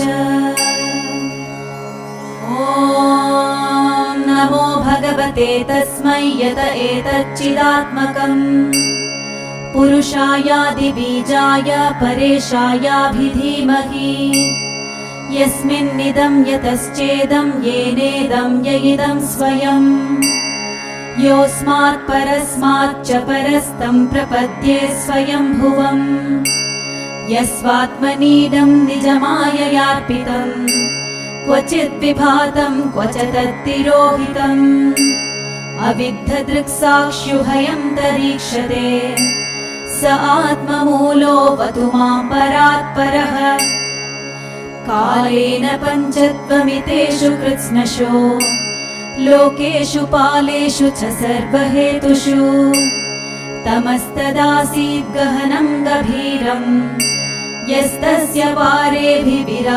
ॐ नमो भगवते तस्मै यत एतच्चिदात्मकम्। पुरुषायादिबीजाय परेशायाभिधीमहि। यस्मिन्निदं यतश्चेदं येनेदं य इदं स्वयम्। योऽस्मात् परस्माच्च परस्तं प्रपद्ये स्वयम्भुवम् यस्वात्मनीदं निजमाययार्पितम् क्वचित् विभातं क्व च तत्तिरोहितम् अविद्धदृक्साक्ष्युभयं दरीक्षते स आत्ममूलोऽवतु मां परात्परः। कालेन पञ्चत्वमितेषु कृत्स्नशो लोकेषु पालेषु च सर्वहेतुषु। तमस्तदासीद् गहनं गभीरम् यस्तस्य पारेभिविरा